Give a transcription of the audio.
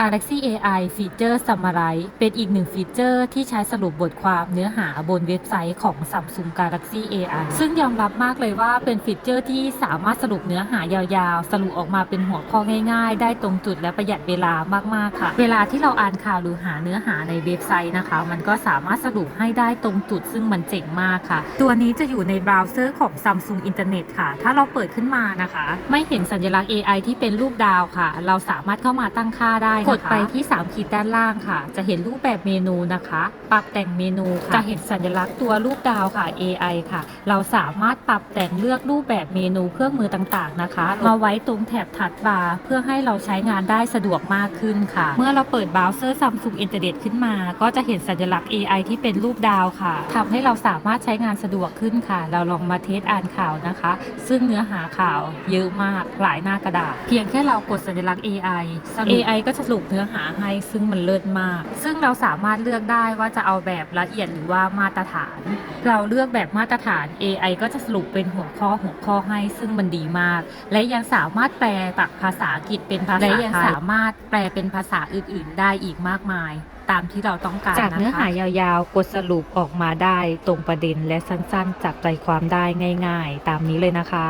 Galaxy AI ฟีเจอร์ Summarize เป็นอีกหนึ่งฟีเจอร์ที่ใช้สรุปบทความเนื้อหาบนเว็บไซต์ของ Samsung Galaxy AI ซึ่งยอมรับมากเลยว่าเป็นฟีเจอร์ที่สามารถสรุปเนื้อหายาวๆ สรุปออกมาเป็นหัวข้อง่ายๆ ได้ตรงจุดและประหยัดเวลามากๆค่ะ เวลาที่เราอ่านข่าวหรือหาเนื้อหาในเว็บไซต์นะคะ มันก็สามารถสรุปให้ได้ตรงจุดซึ่งมันเจ๋งมากค่ะ ตัวนี้จะอยู่ในเบราว์เซอร์ของ Samsung Internet ค่ะ ถ้าเราเปิดขึ้นมานะคะ ไม่เห็นสัญลักษณ์ AI ที่เป็นรูปดาวค่ะ เราสามารถเข้ามาตั้งค่าได้กดไปที่ 3 ขีดด้านล่างค่ะ จะเห็นรูปแบบเมนูนะคะ ปรับแต่งเมนูค่ะจะเห็นสัญลักษณ์ตัวรูปดาวค่ะ AI ค่ะ เราสามารถปรับแต่งเลือกรูปแบบเมนูเครื่องมือต่างๆนะคะ มาไว้ตรงแถบถัดบาร์เพื่อให้เราใช้งานได้สะดวกมากขึ้นค่ะ เมื่อเราเปิดเบราว์เซอร์ Samsung Internet ขึ้นมา ก็จะเห็นสัญลักษณ์ AI ที่เป็นรูปดาวค่ะทำให้เราสามารถใช้งานสะดวกขึ้นค่ะ เราลองมาเทสอ่านข่าวนะคะ ซึ่งเนื้อหาข่าวเยอะมากหลายหน้ากระดาษ เพียงแค่เรากดสัญลักษณ์ AIAI ก็จะสรุปเนื้อหาให้ซึ่งมันเลิศมาก ซึ่งเราสามารถเลือกได้ว่าจะเอาแบบละเอียดหรือว่ามาตรฐาน เราเลือกแบบมาตรฐาน AI ก็จะสรุปเป็นหัวข้อหัวข้อให้ซึ่งมันดีมาก และยังสามารถแปลจากภาษาอังกฤษเป็นภาษาไทยและยังสามารถแปลเป็นภาษาอื่น ๆ ได้อีกมากมาย ตามที่เราต้องการจากเนื้อหายาวๆกดสรุปออกมาได้ตรงประเด็นและสั้นๆจับใจความได้ง่าย ๆ ตามนี้เลยนะคะ